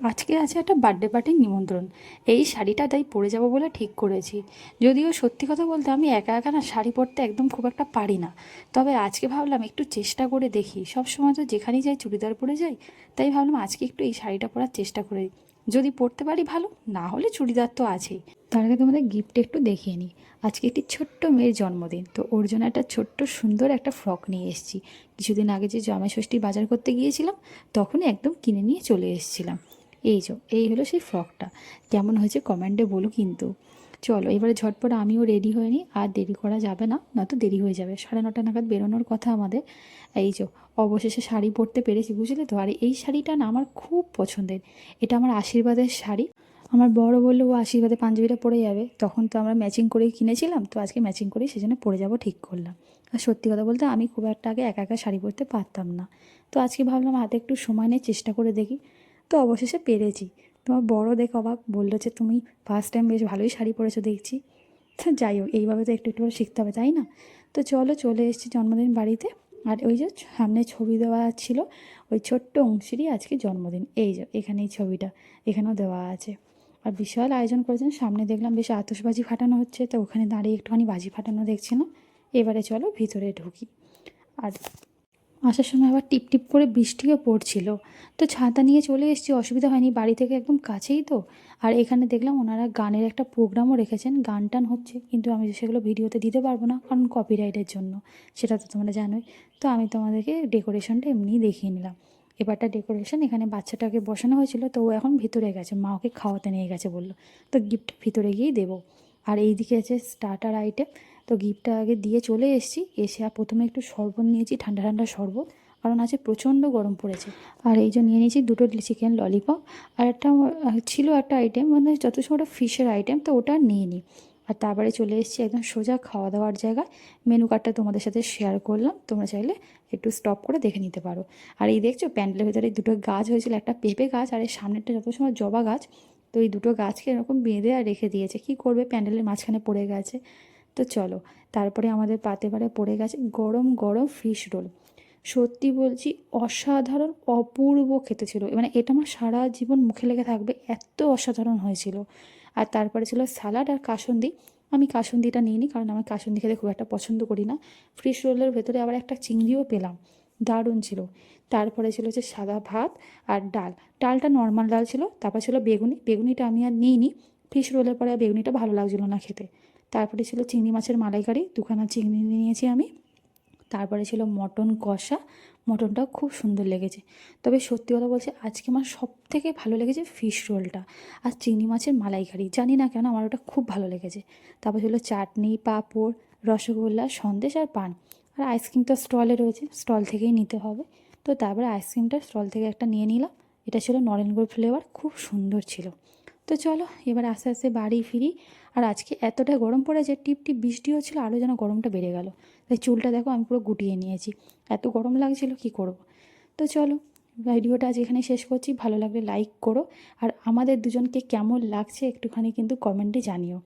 আজকে আছে একটা বার্থডে পার্টির নিমন্ত্রণ। এই শাড়িটা তাই পরে যাব বলে ঠিক করেছি। যদিও সত্যি কথা বলতে আমি একা একা না শাড়ি পরতে একদম খুব একটা পারি না। তবে আজকে ভাবলাম একটু চেষ্টা করে দেখি। সব সময় তো যেখানেই যাই চুড়িদার পরে যাই, তাই ভাবলাম আজকে একটু এই শাড়িটা পরার চেষ্টা করে। যদি পরতে পারি ভালো, না হলে চুড়িদার তো আছেই। তার আগে তোমাদের গিফট একটু দেখিয়ে নিই। আজকে একটি ছোট্ট মেয়ের জন্মদিন, তো ওর জন্য একটা ছোট্ট সুন্দর একটা ফ্রক নিয়ে এসেছি। কিছুদিন আগে যে জামাই ষষ্ঠী বাজার করতে গিয়েছিলাম, তখনই একদম কিনে নিয়ে চলে এসেছিলাম। এই যো, এই হলো সেই ফ্রকটা। কেমন হয়েছে কমেন্টে বলো কিন্তু। চলো, এবারে ঝটপট আমিও রেডি হয়ে নিই। আর দেরি করা যাবে না, নয়তো দেরি হয়ে যাবে। সাড়ে নটা নাগাদ বেরোনোর কথা আমাদের। এই যো, অবশেষে শাড়ি পরতে পেরেছি, বুঝলে তো? আর এই শাড়িটা না আমার খুব পছন্দের। এটা আমার আশীর্বাদের শাড়ি। আমার বড় বলল, ও আশীর্বাদে পাঞ্জাবিটা পরে যাবে। তখন তো আমরা ম্যাচিং করেই কিনেছিলাম, তো আজকে ম্যাচিং করেই সেজন্য পরে যাব ঠিক করলাম। আর সত্যি কথা বলতে আমি খুব একটা আগে একা একা শাড়ি পরতে পারতাম না। তো আজকে ভাবলাম হাতে একটু সময় নিয়ে চেষ্টা করে দেখি। তো অবশেষে পেরেছি। তোমার বড় দেখে অবাক বলল যে, তুমি ফার্স্ট টাইম বেশ ভালোই শাড়ি পরেছো দেখছি। তো যাই হোক, এইভাবে তো একটু একটু করে শিখতে হবে, তাই না? তো চলো, চলে এসেছি জন্মদিন বাড়িতে। আর ওই যে সামনে ছবি দেওয়া ছিল, ওই ছোট্ট অংশেরই আজকে জন্মদিন। এই যে এখানে এই ছবিটা, এখানেও দেওয়া আছে। আর বিশাল আয়োজন করেছেন, সামনে দেখলাম বেশ আতশবাজি ফাটানো হচ্ছে, তো ওখানে দাঁড়িয়ে একটুখানি বাজি ফাটানো দেখছিলাম। এবারে চলো ভিতরে ঢুকি। আর আসার সময় আবার টিপ টিপ করে বৃষ্টিও পড়ছিল। তো ছাতা নিয়ে চলে এসেছি, অসুবিধা হয়নি। বাড়ি থেকে একদম কাছেই তো। আর এখানে দেখলাম ওনারা গানের একটা প্রোগ্রামও রেখেছেন, গান টান হচ্ছে। কিন্তু আমি সেগুলো ভিডিওতে দিতে পারব না, কারণ কপিরাইটের জন্য। সেটা তো তোমরা জানোই। তো আমি তোমাদেরকে ডেকোরেশনটা এমনিই দেখিয়ে নিলাম। এবারটা ডেকোরেশন এখানে বাচ্চাটাকে বসানো হয়েছিল, তো ও এখন ভিতরে গেছে। মা ওকে খাওয়াতে নিয়ে গেছে বলল। তো গিফট ভিতরে গিয়েই দেবো। আর এই দিকে আছে স্টার্টার আইটেম তো গিফটটা আগে দিয়ে চলে এসেছি। এসে প্রথমে একটু শরবত নিয়েছি, ঠান্ডা ঠান্ডা শরবত। কারণ আছে প্রচণ্ড গরম পড়েছে। আর এই যে নিয়ে নিয়েছি দুটো চিকেন ললিপপ আর একটা ছিল একটা আইটেম মানে যত সময় ওটা ফিশের আইটেম তো ওটা নিয়ে নিই আর তারপরে চলে এসেছি একদম সোজা খাওয়া দাওয়ার জায়গায় মেনু কার্ডটা তোমাদের সাথে শেয়ার করলাম। তোমরা চাইলে একটু স্টপ করে দেখে নিতে পারো। আর এই দেখছ প্যান্ডেলের ভেতরে দুটো গাছ হয়েছিল, একটা পেঁপে গাছ আর এই সামনেরটা যত সময় জবা গাছ, তো এই দুটো গাছকে এরকম বেঁধে আর রেখে দিয়েছে। কি করবে প্যান্ডেলের মাঝখানে পড়ে গেছে। তো চলো, তারপরে আমাদের পাতে পারে পড়ে গেছে গরম গরম ফিশ রোল সত্যি বলছি, অসাধারণ, অপূর্ব খেতে ছিল। মানে এটা আমার সারা জীবন মুখে লেগে থাকবে, এত অসাধারণ হয়েছিল। আর তারপরে ছিল স্যালাড আর কাসন্দি। আমি কাসন্দিটা নিইনি, কারণ আমি কাসন্দি খেতে খুব একটা পছন্দ করি না। ফিশ রোলের ভেতরে আবার একটা চিংড়িও পেলাম। দারুণ ছিল। তারপরে ছিল যে সাদা ভাত আর ডাল। ডালটা নর্মাল ডাল ছিল, তারপর ছিল বেগুনি। বেগুনিটা আমি আর নিই নিইনি ফিশ রোলের পরে বেগুনিটা ভালো লাগছিল না খেতে। তারপরে ছিল চিংড়ি মাছের মালাইকারি, দুখানা চিংড়ি নিয়েছি আমি। তারপরে ছিল মটন কষা, মটনটাও খুব সুন্দর লেগেছে। তবে সত্যি কথা বলছি, আজকে আমার সব থেকে ভালো লেগেছে ফিশ রোলটা আর চিংড়ি মাছের মালাইকারি। জানি না কেন আমার ওটা খুব ভালো লেগেছে। তারপর ছিল চাটনি, পাঁপড়, রসগোল্লা, সন্দেশ আর পান। আর আইসক্রিম তো স্টলে রয়েছে স্টল থেকেই নিতে হবে। তো তারপরে আইসক্রিমটা স্টল থেকে একটা নিয়ে নিলাম। এটা ছিল নরেনগুড় ফ্লেভার খুব সুন্দর ছিল। তো চলো, এবার আস্তে আস্তে বাড়ি ফিরি। আর আজকে এতটা গরম পড়েছে টিপ টিপ বৃষ্টি হচ্ছিল আরও যেন গরমটা বেড়ে গেল। তাই চুলটা দেখো, আমি পুরো গুটিয়ে নিয়েছি। এত গরম লাগছিল, কি করব? তো চলো, ভিডিওটা আজ এখানে শেষ করছি। ভালো লাগলে লাইক করো। আর আমাদের দুজনকে কেমন লাগছে একটুখানি কিন্তু কমেন্টে জানিও।